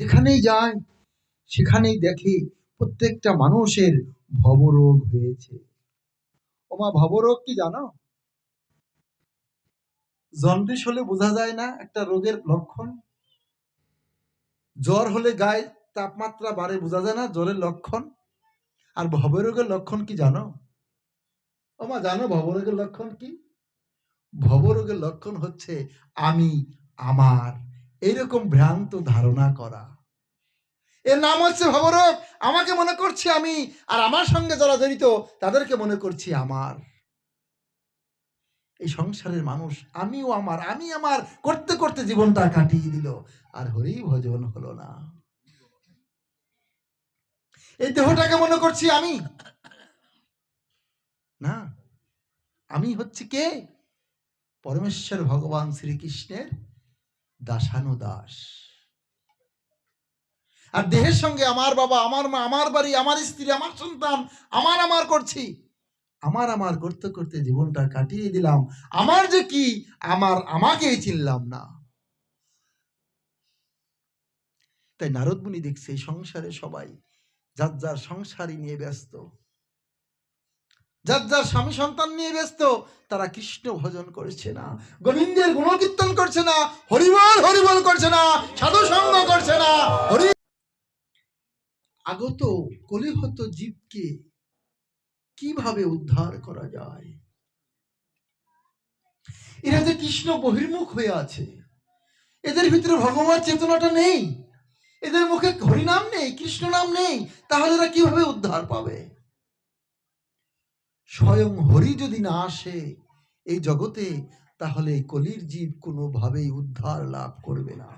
যেখানেই যায় সেখানেই দেখে প্রত্যেকটা মানুষের ভবরোগ হয়েছে। ওমা, ভবরোগ কি জানো? জন্ডিস হলে বোঝা যায় না একটা রোগের লক্ষণ। জ্বর হলে গায়ে তাপমাত্রা বাড়ে বোঝা যায় না জ্বরের লক্ষণ। আর ভবরোগের লক্ষণ কি জানো? ওমা, জানো ভবরোগের লক্ষণ কি? ভবরোগের লক্ষণ হচ্ছে আমি, আমার এরকম ভ্রান্ত ধারণা করা। এর নাম হচ্ছে ভবরোগ আমাকে মনে করছি আমি, আর আমার সঙ্গে যারা জড়িত, তাদেরকে মনে করছি আমার। এই সংসারের মানুষ আমিও আমার, আমি আমার, করতে করতে জীবনটা কাটিয়ে দিল, আর হরি ভজন হলো না। এই দেহটাকে মনে করছি আমি। না, আমি হচ্ছে কে? পরমেশ্বর ভগবান শ্রীকৃষ্ণের দাসানুদাস আর দেহের সঙ্গে আমার বাবা, আমার মা, আমার বাড়ি, আমার স্ত্রী, আমার সন্তান, আমার আমার করছি। আমার আমার করতে করতে জীবনটা কাটিয়ে দিলাম। আমার যে কি, আমার আমাকেই চিনলাম না। তাই নারদ মুনি দেখছে সংসারে সবাই, যার যার সংসারই নিয়ে ব্যস্ত। যার যার স্বামী সন্তান নিয়ে ব্যস্ত, তারা কৃষ্ণ ভজন করছে না, গোবিন্দের গুণকীর্তন করছে না, হরিবল হরিবল করছে না, সাধু সঙ্গ করছে না, হরি আগত কলিহত জীবকে কীভাবে উদ্ধার করা যায়? এরা যে কৃষ্ণ বহির্মুখ হয়ে আছে, এদের ভিতরে ভগবান চেতনাটা নেই, এদের মুখে হরিনাম নেই কৃষ্ণ নাম নেই, তাহলে এরা কীভাবে উদ্ধার পাবে? স্বয়ং হরি যদি না আসে এই জগতে, তাহলে কলির জীব কোনোভাবেই উদ্ধার লাভ করবে না।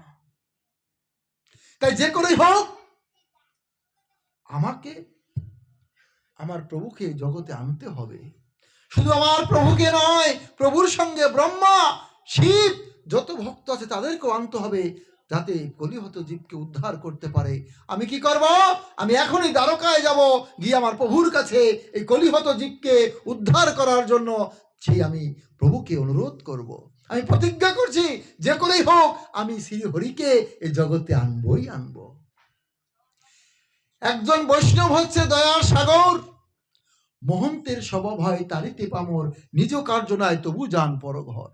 তাই যে করেই হোক, আমাকে, আমার প্রভুকে জগতে আনতে হবে। শুধু আমার প্রভুকে নয়, প্রভুর সঙ্গে ব্রহ্মা, শিব, যত ভক্ত আছে তাদেরকেও আনতে হবে। যাতে কলিহত জীবকে উদ্ধার করতে পারে। আমি কি করব? আমি এখনই দ্বারকায় যাব, গিয়ে আমার প্রভুর কাছে এই কলিহত জীবকে উদ্ধার করার জন্য। সেই আমি প্রভুকে অনুরোধ করব। আমি প্রতিজ্ঞা করছি, যে করেই হোক, আমি শ্রী হরিকে এই জগতে আনবই আনব। একজন বৈষ্ণব হচ্ছে দয়ার সাগর। মহন্তের স্বভাব তারিতে পামর, নিজ কার্য নাই তবু যান পরঘর।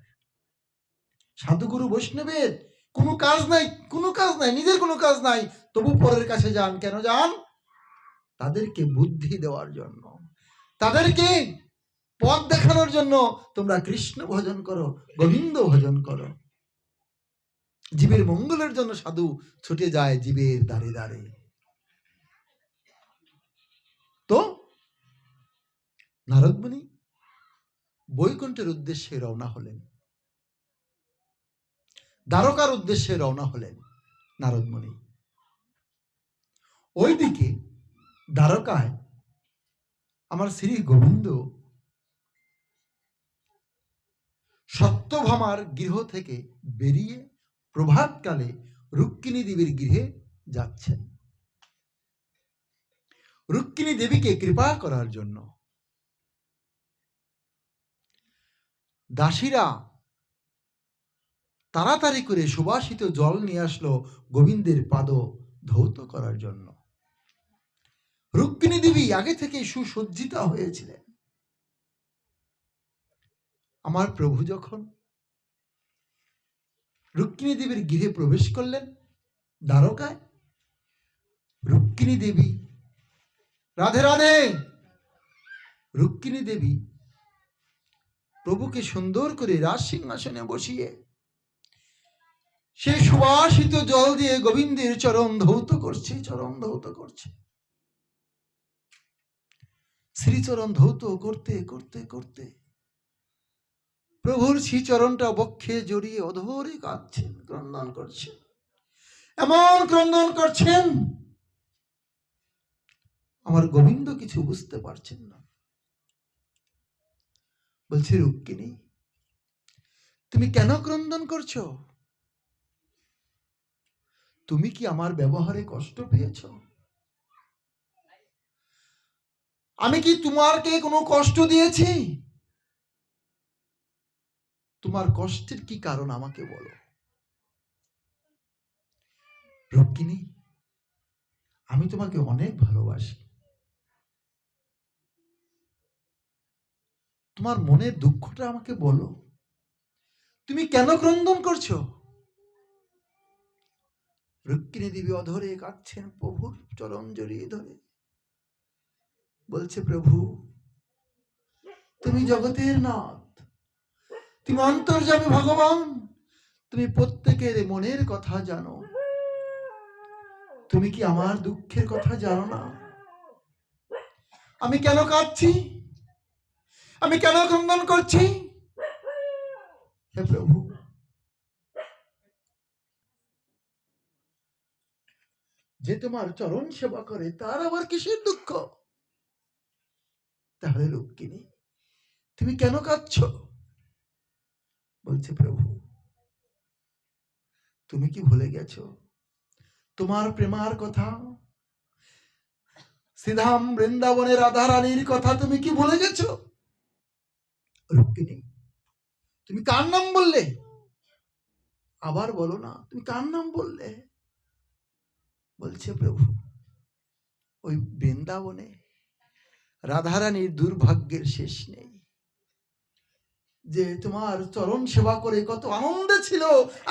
সাধুগুরু বৈষ্ণবের কোনো কাজ নাই, কোনো কাজ নাই, নিজের কোনো কাজ নাই। তবু পরের কাছে যান, কেন যান? তাদেরকে বুদ্ধি দেওয়ার জন্য। তাদেরকে পথ দেখানোর জন্য তোমরা কৃষ্ণ ভজন করো, গোবিন্দ ভজন করো। জীবের মঙ্গলের জন্য সাধু ছুটে যায় জীবের দাঁড়ে দাঁড়ে তো নারদমণি বৈকুণ্ঠের উদ্দেশ্যে রওনা হলেন। দ্বারকার উদ্দেশ্যে রওনা হলেন নারদমণি। ওইদিকে দ্বারকায় আমার শ্রী গোবিন্দ সত্যভামার গৃহ থেকে বেরিয়ে প্রভাতকালে রুক্মিণী দেবীর গৃহে যাচ্ছেন। রুক্মিণী দেবীকে কৃপা করার জন্য। দাসীরা তাড়াতাড়ি করে সুবাসিত জল নিয়ে আসলো গোবিন্দের পাদ ধৌত করার জন্য। রুক্মিণী দেবী আগে থেকে সুসজ্জিতা হয়েছিলেন। আমার প্রভু যখন রুক্মিণী দেবীর গৃহে প্রবেশ করলেন, দ্বারকায় রুক্মিণী দেবী, রাধে রাধে! রুক্মিণী দেবী প্রভুকে সুন্দর করে রাজ সিংহাসনে বসিয়ে সে সুবাসিত জল দিয়ে গোবিন্দের চরণ ধৌত করছে, চরণ ধৌত করছে। শ্রীচরণ ধৌত করতে করতে করতে প্রভুর শ্রীচরণটা বক্ষে জড়িয়ে অধরে কাঁদছেন, ক্রন্দন করছেন। এমন ক্রন্দন করছেন, আমার গোবিন্দ কিছু বুঝতে পারছেন না। বলছে রুক্মিণী তুমি কেন ক্রন্দন করছ? তুমি কি আমার ব্যবহারে কষ্ট পেয়েছ? আমি কি তোমারকে কোনো কষ্ট দিয়েছি? তোমার কষ্টের কি কারণ আমাকে বলো। রক্ষিণী, আমি তোমাকে অনেক ভালোবাসি। তোমার মনের দুঃখটা আমাকে বলো। তুমি কেন ক্রন্দন করছ? রুক্মিণী দেবী অধরে কাঁদছেন প্রভুর চরণ জড়িয়ে ধরে। বলছে, প্রভু, তুমি জগতের নাথ, তুমি অন্তর্যামী ভগবান, তুমি প্রত্যেকের মনের কথা জানো। তুমি কি আমার দুঃখের কথা জানো না? আমি কেন কাঁদছি? আমি কেন ক্রন্দন করছি? হে প্রভু যে তোমার চরণ সেবা করে, তার আবার কিসের দুঃখ? তাহলে রুক্মিণী তুমি কেন কাঁদছ? বলছে প্রভু, তুমি কি ভুলে গেছ? তোমার প্রেমার কথা শ্রীধাম বৃন্দাবনের রাধা রানীর কথা তুমি কি ভুলে গেছো? রুক্মিণী তুমি কার নাম বললে? আবার বলো না, তুমি কার নাম বললে? বলছে, প্রভু, ওই বৃন্দাবনে রাধারানীর দুর্ভাগ্যের শেষ নেই। যে তোমার চরণ সেবা করে কত আনন্দে ছিল,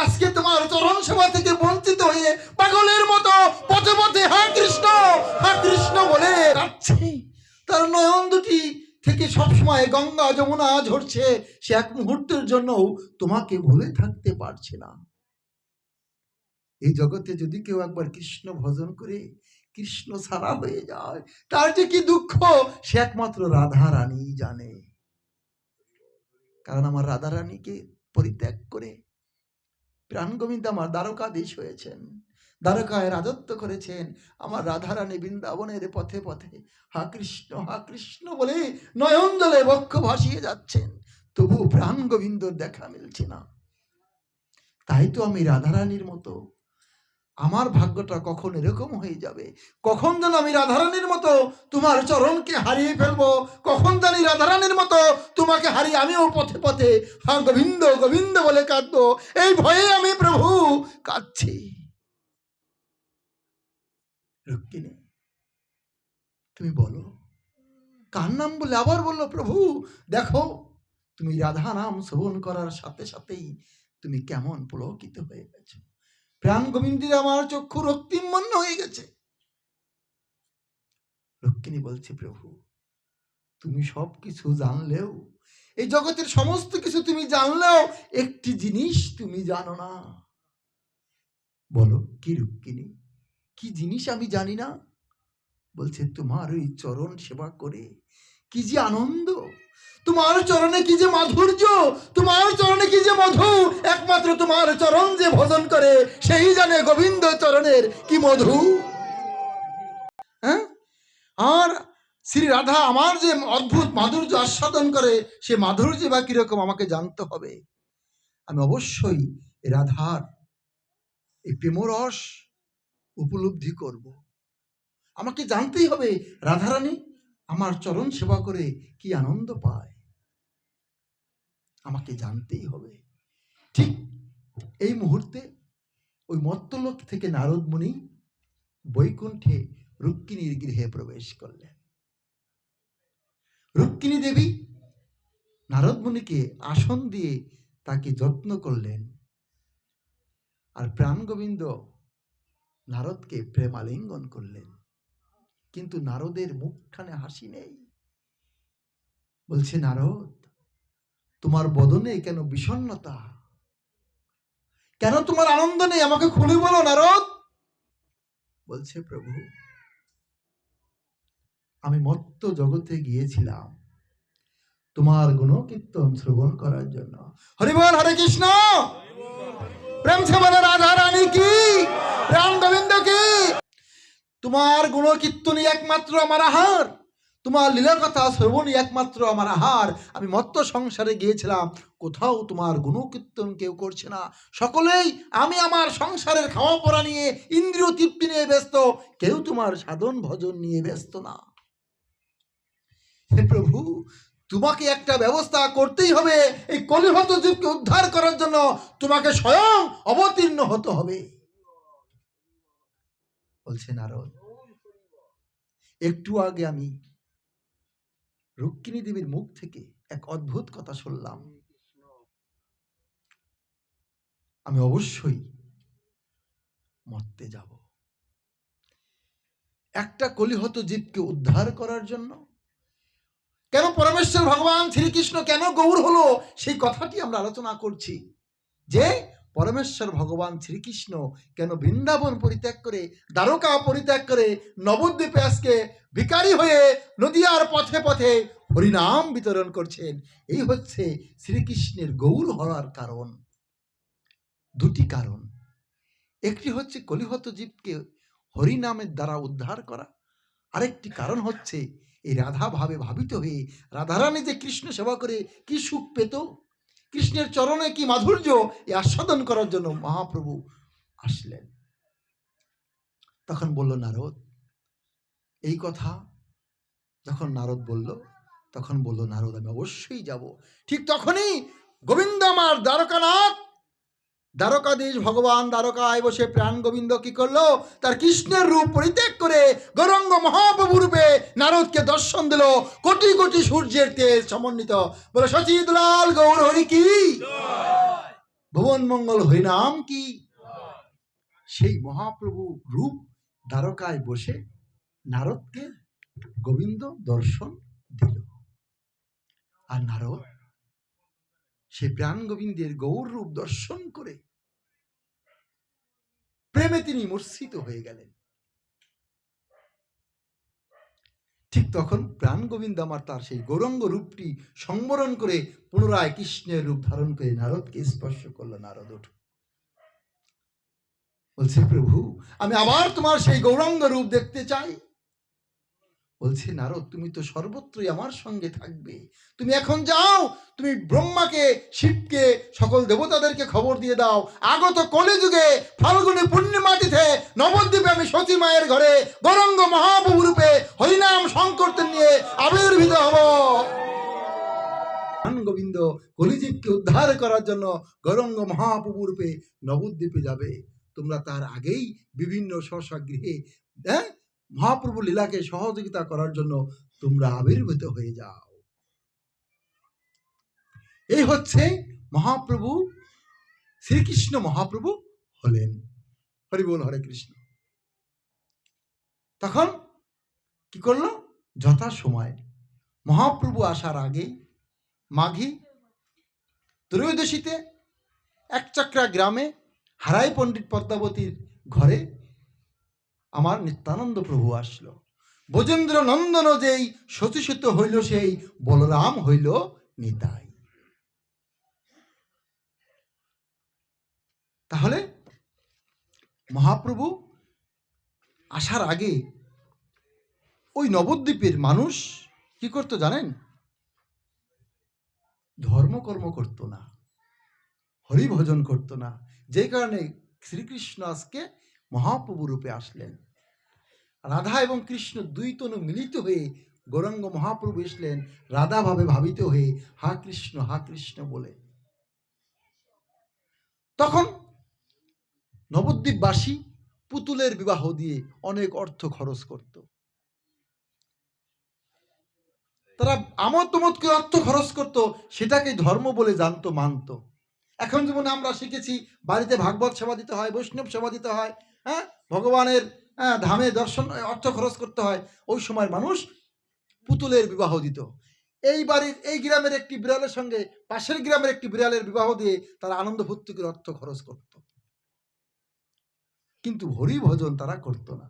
আজকে তোমার চরণ সেবা থেকে বঞ্চিত হয়ে পাগলের মতো পথে পথে হা কৃষ্ণ হা কৃষ্ণ বলে যাচ্ছে তার নয়ন দুটি থেকে সবসময় গঙ্গা যমুনা ঝরছে, সে এক মুহূর্তের জন্য তোমাকে ভুলে থাকতে পারছে না। এই জগতে যদি কেউ একবার কৃষ্ণ ভজন করে কৃষ্ণ ছাড়া হয়ে যায়, তার যে কি দুঃখ? সে একমাত্র রাধা রানী জানে। কারণ আমার রাধা রানীকে পরিত্যাগ করে প্রাণ গোবিন্দ আমার দ্বারকা দ্বারকাধীশ হয়েছেন, দ্বারকায় রাজত্ব করেছেন। আমার রাধা রানী বৃন্দাবনের পথে পথে হা কৃষ্ণ হা কৃষ্ণ বলে নয়ন জলে বক্ষ ভাসিয়ে যাচ্ছেন। তবু প্রাণ গোবিন্দর দেখা মিলছে না। তাই তো আমি রাধারানীর মতো আমার ভাগ্যটা কখন এরকম হয়ে যাবে? কখন যেন আমি রাধারানীর মতো তোমার চরণকে হারিয়ে ফেলব? কখন জানি রাধারানীর মতো তোমাকে হারিয়ে আমিও পথে পথে হা, গোবিন্দ গোবিন্দ বলে কাঁদবো। এই ভয়ে আমি প্রভু কাঁদছি। রুক্মিণী তুমি বলো, কার নাম বলে আবার বলল প্রভু? দেখো, তুমি রাধা নাম শ্রবণ করার সাথে সাথেই তুমি কেমন পুলকিত হয়ে গেছো। প্রাণ গোবিন্দের আমার চক্ষু রক্তিমন্ন হয়ে গেছে। রক্ষিণী বলছে, প্রভু, তুমি সব কিছু জানলেও, এই জগতের সমস্ত কিছু তুমি জানলেও একটি জিনিস তুমি জানো না। বলো, কি রুক্মিণী কি জিনিস আমি জানি না? বলছে, তোমার ওই চরণ সেবা করে কি যে আনন্দ! তোমার চরণে কি যে মাধুর্য! তোমার চরণে কি যে মধু! একমাত্র তোমার চরণ যে ভজন করে, সেই জানে গোবিন্দ চরণের কি মধু! হ্যাঁ? আর শ্রী রাধা, আমার যে অদ্ভুত মাধুর্য আস্বাদন করে, সে মাধুর্য বা কীরকম আমাকে জানতে হবে। আমি অবশ্যই রাধার এই প্রেমরস উপলব্ধি করব। আমাকে জানতেই হবে, রাধারানী। আমার চরণ সেবা করে কি আনন্দ পায়? আমাকে জানতেই হবে। ঠিক এই মুহূর্তে ওই মত্তলোক থেকে নারদ মুনি বৈকুণ্ঠে রুক্মিণীর গৃহে প্রবেশ করলেন। রুক্মিণী দেবী নারদ মুনিকে আসন দিয়ে তাকে যত্ন করলেন আর প্রাণ গোবিন্দ নারদকে প্রেমালিঙ্গন করলেন। কিন্তু নারদের মুখখানে হাসি নেই। বলছে, নারদ, তোমার বদনে কেন বিষণ্ণতা? কেন তোমার আনন্দ নেই? আমাকে খুলে বলো, নারদ! বলছে, প্রভু, আমি মত্ত জগতে গিয়েছিলাম তোমার গুণকীর্তন শ্রবণ করার জন্য। হরিবল, হরে কৃষ্ণ! প্রেম সে বলে রাধা রানী কি? তোমার গুণকীর্তনই একমাত্র আমার আহার। তোমার লীলা কথা শ্রবণই একমাত্র আমার আহার। আমি মত্ত সংসারে গিয়েছিলাম, কোথাও তোমার গুণকীর্তন কেউ করছে না। সকলেই আমি আমার সংসারের খাওয়া পড়া নিয়ে ইন্দ্রিয় তৃপ্তি নিয়ে ব্যস্ত, কেউ তোমার সাধন ভজন নিয়ে ব্যস্ত না। হে প্রভু, তোমাকে একটা ব্যবস্থা করতেই হবে, এই কলিহত যুগকে উদ্ধার করার জন্য তোমাকে স্বয়ং অবতীর্ণ হতে হবে। বলছে নারদ একটু আগে আমি রুক্মিণী দেবীর মুখ থেকে এক অদ্ভুত কথা শুনলাম। আমি অবশ্যই মরতে যাব। একটা কলিহত জীবকে উদ্ধার করার জন্য কেন পরমেশ্বর ভগবান শ্রীকৃষ্ণ কেন গৌর হলো সেই কথাটি আমরা আলোচনা করছি। যে পরমেশ্বর ভগবান শ্রীকৃষ্ণ কেন বৃন্দাবন পরিত্যাগ করে, দ্বারকা পরিত্যাগ করে, নবদ্বীপে আজকে ভিকারি হয়ে নদিয়ার পথে পথে হরিনাম বিতরণ করছেন? এই হচ্ছে শ্রীকৃষ্ণের গৌর হওয়ার কারণ। দুটি কারণ। একটি হচ্ছে কলিহত জীবকে হরিনামের দ্বারা উদ্ধার করা। আরেকটি কারণ হচ্ছে এই রাধা ভাবে ভাবিত হয়ে রাধারানী যে কৃষ্ণ সেবা করে, কি সুখ পেত? কৃষ্ণের চরণে কি মাধুর্য? এই আস্বাদন করার জন্য মহাপ্রভু আসলেন। তখন বলল, নারদ। এই কথা যখন নারদ বলল, তখন বলল, নারদ, আমি অবশ্যই যাব। ঠিক তখনই গোবিন্দ আমার দ্বারকানাথ দ্বারকাধীশ ভগবান দ্বারকায় বসে প্রাণ গোবিন্দ কি করল? তার কৃষ্ণের রূপ পরিত্যাগ করে গৌরঙ্গ মহাপ্রভু রূপে নারদকে দর্শন দিল। কোটি কোটি সূর্যের তেজ সমন্বিত। বলে, সচিত লাল গৌর হরি কি? ভুবন মঙ্গল হরিনাম কি? সেই মহাপ্রভু রূপ দ্বারকায় বসে নারদকে গোবিন্দ দর্শন দিল। আর নারদ সে প্রাণ গোবিন্দের গৌর রূপ দর্শন করে প্রেমে তিনি মূর্ছিত হয়ে গেলেন। ঠিক তখন প্রাণ গোবিন্দ আমার তার সেই গৌরঙ্গ রূপটি সংবরণ করে পুনরায় কৃষ্ণের রূপ ধারণ করে নারদকে স্পর্শ করল নারদ বলছে, প্রভু, আমি আবার তোমার সেই গৌরাঙ্গ রূপ দেখতে চাই। বলছে, নারদ, তুমি তো সর্বত্রই আমার সঙ্গে থাকবে। তুমি এখন যাও, তুমি ব্রহ্মাকে, শিবকে, সকল দেবতাদেরকে খবর দিয়ে দাও। আগত কলিযুগে ফাল্গুনি পূর্ণিমাটিতে নবদ্বীপে আমি সতী মায়ের ঘরে গরঙ্গ মহাপ্রভু রূপে হরিনাম সংকীর্তন নিয়ে আবির্ভূত হব। গোবিন্দ কলিজীবকে উদ্ধার করার জন্য গৌরঙ্গ মহাপ্রভু রূপে নবদ্বীপে যাবে। তোমরা তার আগেই বিভিন্ন স্বস্ব গৃহে হ্যাঁ মহাপ্রভু লীলাকে সহযোগিতা করার জন্য তোমরা আবির্ভূত হয়ে যাও। এই হচ্ছে মহাপ্রভু, শ্রীকৃষ্ণ মহাপ্রভু হলেন। হরি বল হরে কৃষ্ণ। তখন কি করল? যথা সময় মহাপ্রভু আসার আগে মাঘী ত্রয়োদশীতে একচক্রা গ্রামে হারাই পণ্ডিত পদ্মাবতীর ঘরে আমার নিত্যানন্দ প্রভু আসলো। ব্রজেন্দ্র নন্দন যেই সতীসূত হইল, সেই বলরাম হইল নিতাই। তাহলে মহাপ্রভু আসার আগে ওই নবদ্বীপের মানুষ কি করতো জানেন? ধর্মকর্ম করতো না, হরিভজন করতো না। যে কারণে শ্রীকৃষ্ণ আজকে মহাপ্রভু রূপে আসলেন। রাধা এবং কৃষ্ণ দুই তনু মিলিত হয়ে গৌরাঙ্গ মহাপ্রভু এসলেন রাধা ভাবে ভাবিত হয়ে হা কৃষ্ণ হা কৃষ্ণ বলে। তখন নবদ্বীপবাসী পুতুলের বিবাহ দিয়ে অনেক অর্থ খরচ করত। তারা আমোদ প্রমোদ করে অর্থ খরচ করত সেটাকে ধর্ম বলে জানতো, মানতো। এখন যেমন আমরা শিখেছি, বাড়িতে ভাগবত সেবা দিতে হয়, বৈষ্ণব সেবা দিতে হয় হ্যাঁ? ভগবানের হ্যাঁ, ধামে দর্শন অর্থ খরচ করতে হয়। ওই সময় মানুষ পুতুলের বিবাহ দিত। এই বাড়ির এই গ্রামের একটি বিড়ালের সঙ্গে পাশের গ্রামের একটি বিড়ালের বিবাহ দিয়ে তারা আনন্দ ফুর্তি করে অর্থ খরচ করত। কিন্তু হরি ভজন তারা করত না।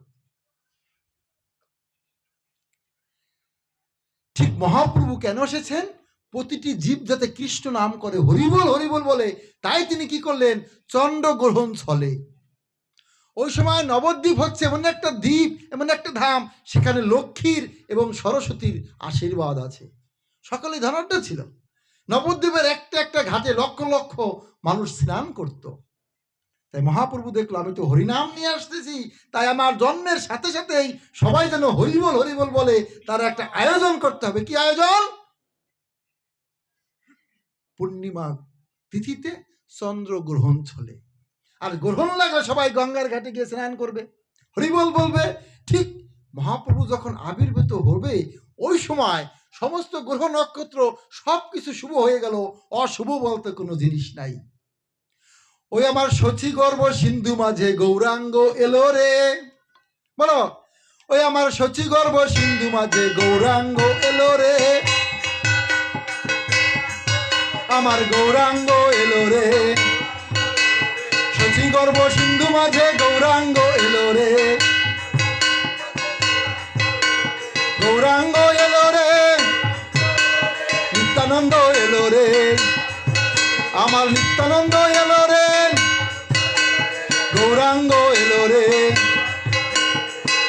ঠিক মহাপ্রভু কেন এসেছেন? প্রতিটি জীব যাতে কৃষ্ণ নাম করে হরিবল হরিবল বলে তাই তিনি কি করলেন? চন্ড গ্রহণ ছলে। ওই সময় নবদ্বীপ হচ্ছে এমন একটা দ্বীপ, এমন একটা ধাম, সেখানে লক্ষ্মীর এবং সরস্বতীর আশীর্বাদ আছে। সকলে ধনাঢ্য ছিল। নবদ্বীপের একটা একটা ঘাটে লক্ষ লক্ষ মানুষ স্নান করত। তাই মহাপ্রভু দেখল, আমি তো হরিনাম নিয়ে আসতেছি, তাই আমার জন্মের সাথে সাথেই সবাই যেন হরিবল হরিবল বলে তার একটা আয়োজন করতে হবে। কি আয়োজন? পূর্ণিমা তিথিতে চন্দ্র গ্রহণ চলে। আর গ্রহণ লাগলে সবাই গঙ্গার ঘাটে গিয়ে স্নান করবে। হরিবল বলবে, ঠিক, মহাপ্রভু যখন আবির্ভূত হবে ওই সময় সমস্ত গ্রহ নক্ষত্র সব কিছু শুভ হয়ে গেল, অশুভ বলতে কোনো জিনিস নাই। ওই আমার সচি গর্ব সিন্ধু মাঝে গৌরাঙ্গ এলো রে। বলো, ওই আমার সচি গর্ব সিন্ধু মাঝে গৌরাঙ্গ এলো রে। আমার গৌরাঙ্গ এলো রে। গর্ব সিন্ধু মাঝে গৌরাঙ্গ এলো রে। গৌরাঙ্গ এলো রে। নিত্যানন্দ এলো রে। আমার নিত্যানন্দ এলো রে। গৌরাঙ্গ এলো রে।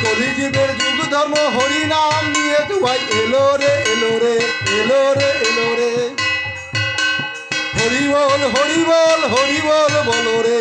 কলিযুগের যুগ ধর্ম হরি নাম নিয়ে দুয়াই এলো রে এলো রে এলো রে এলো রে। হরি বল হরি বল হরি বল বলো রে।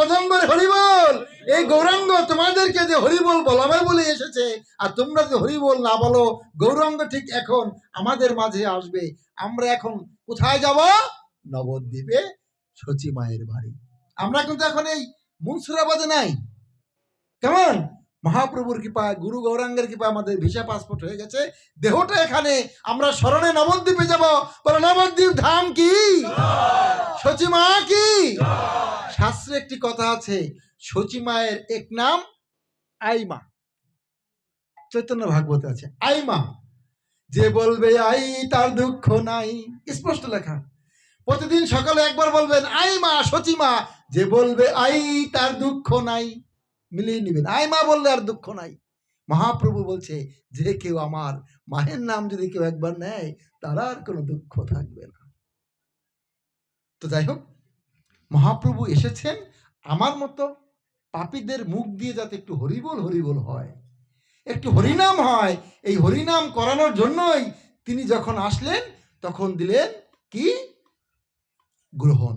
বলো না বদম্বর হরি বল এই গৌরাঙ্গ, তোমাদেরকে যে হরিবল বলাবে বলে এসেছে, আর তোমরা যে হরিবল না বলো, গৌরাঙ্গ ঠিক এখন আমাদের মাঝে আসবে। আমরা এখন কোথায় যাব? নবদ্বীপে সচি মায়ের বাড়ি। আমরা কিন্তু এখন এই মুন্সুরাবাদে নাই। কেমন? মহাপ্রভুর কৃপা, গুরু গৌরাঙ্গের কৃপা আমাদের ভিসা পাসপোর্ট হয়ে গেছে। দেহটা এখানে। আমরা স্মরণে নবদ্বীপে যাব। নবদ্বীপ ধাম কি? সচিমা কি? শাস্ত্রে একটি কথা আছে, শচী সচিমায়ের এক নাম আইমা। চৈতন্য ভাগবত আছে, আইমা। যে বলবে, আই, তার দুঃখ নাই। স্পষ্ট লেখা। প্রতিদিন সকালে একবার বলবেন আই মা। সচিমা যে বলবে, আই, তার দুঃখ নাই। মিলিয়ে নিবেন। আই মা বললে আর দুঃখ নাই। মহাপ্রভু বলছে, যে কেউ আমার মায়ের নাম যদি কেউ একবার নেয়, তার আর কোনো দুঃখ থাকবে না। তো যাই হোক মহাপ্রভু এসেছেন, আমার মতো পাপীদের মুখ দিয়ে যাতে একটু হরিবোল হরিবোল হয়, একটু হরিনাম হয়, এই হরিনাম করানোর জন্যই তিনি যখন আসলেন, তখন দিলেন কি? গ্রহণ।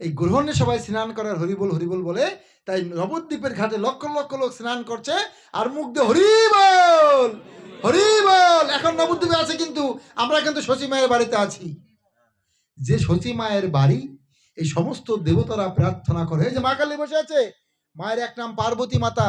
এই গ্রহণে সবাই স্নান করার হরিবল হরিবল বলে, তাই নবদ্বীপের ঘাটে লক্ষ লক্ষ লোক স্নান করছে, আর মুখ দিয়ে হরিবল হরিবল! এখন নবদ্বীপে আছে কিন্তু, আমরা কিন্তু শচী মায়ের বাড়িতে আছি। যে শচী মায়ের বাড়ি এই সমস্ত দেবতারা প্রার্থনা করে। এই যে মা কালী বসে আছে, মায়ের এক নাম পার্বতী মাতা।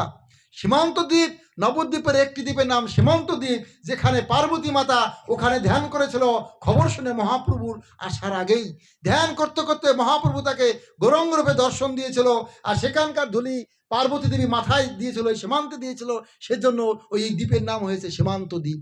সীমান্ত দ্বীপ, নবদ্বীপের একটি দ্বীপের নাম সীমান্ত দ্বীপ, যেখানে পার্বতী মাতা ওখানে ধ্যান করেছিল, খবর শুনে মহাপ্রভুর আসার আগেই। ধ্যান করতে করতে মহাপ্রভু তাকে গৌরঙ্গ রূপে দর্শন দিয়েছিল, আর সেখানকার ধুলি পার্বতী দেবী মাথায় দিয়েছিল সীমান্তে দিয়েছিল, সেজন্য ওই দ্বীপের নাম হয়েছে সীমান্ত দ্বীপ।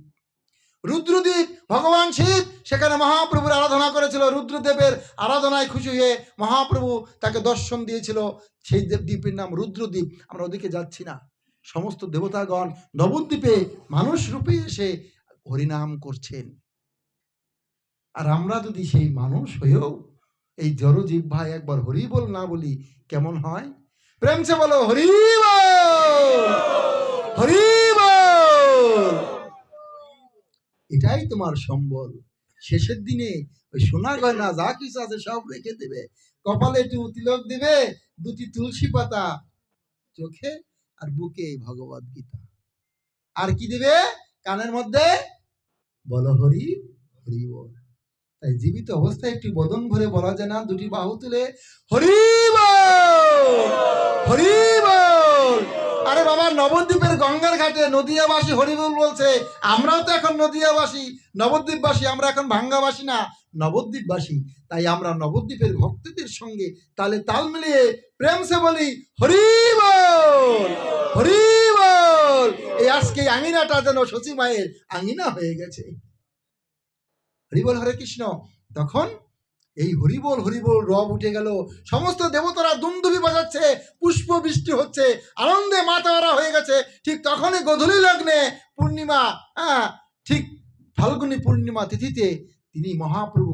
রুদ্রদ্বীপ, ভগবান শিব, সেখানে মহাপ্রভুর আরাধনা করেছিল। রুদ্রদেবের আরাধনায় খুশি হয়ে মহাপ্রভু তাকে দর্শন দিয়েছিল। সেই দেব দ্বীপের নাম রুদ্রদ্বীপ। আমরা ওদিকে যাচ্ছি না। সমস্ত দেবতাগণ নবদ্বীপে মানুষ রূপে এসে হরিনাম করছেন। আর আমরা যদি সেই মানুষ হয়েও এই জড়জীব ভাই একবার হরি বল না বলি, কেমন হয়? প্রেম সে বলো হরি হরি এটাই তোমার সম্বল। শেষের দিনে ওই সোনা গয়না যা কিছু আছে সব রেখে দেবে। কপালে একটু তিলক দিবে, দুটি তুলসী পাতা চোখে আর বুকে ভগবত গীতা। আর কি দিবে? কানের মধ্যে বলো হরি হরি বল। তাই জীবিত অবস্থায় একটি বদন ভরে বলা যায় না, দুটি বাহু তুলে হরি বল হরি বল। আরে বাবা, নবদ্বীপের গঙ্গার ঘাটে নদিয়াবাসী হরিবুল বলছে, আমরাও তো এখন নদিয়াবাসী, নবদ্বীপবাসী, আমরা এখন ভাঙ্গাবাসী না, নবদ্বীপবাসী। তাই আমরা নবদ্বীপের ভক্তদের সঙ্গে তালে তাল মিলিয়ে প্রেম সে বলি হরি বল হরি এই আজকে আঙিনাটা যেন শচী মায়ের আঙিনা হয়ে গেছে। হরিবল হরে কৃষ্ণ। তখন এই হরিবল হরিবল রব উঠে গেল। সমস্ত দেবতারা দুমদুবি বাজাচ্ছে পুষ্প বৃষ্টি হচ্ছে, আনন্দে মাতারা হয়ে গেছে। ঠিক তখনই গধূলি লগ্নে পূর্ণিমা হ্যাঁ ঠিক ফাল্গুনি পূর্ণিমা তিথিতে তিনি মহাপ্রভু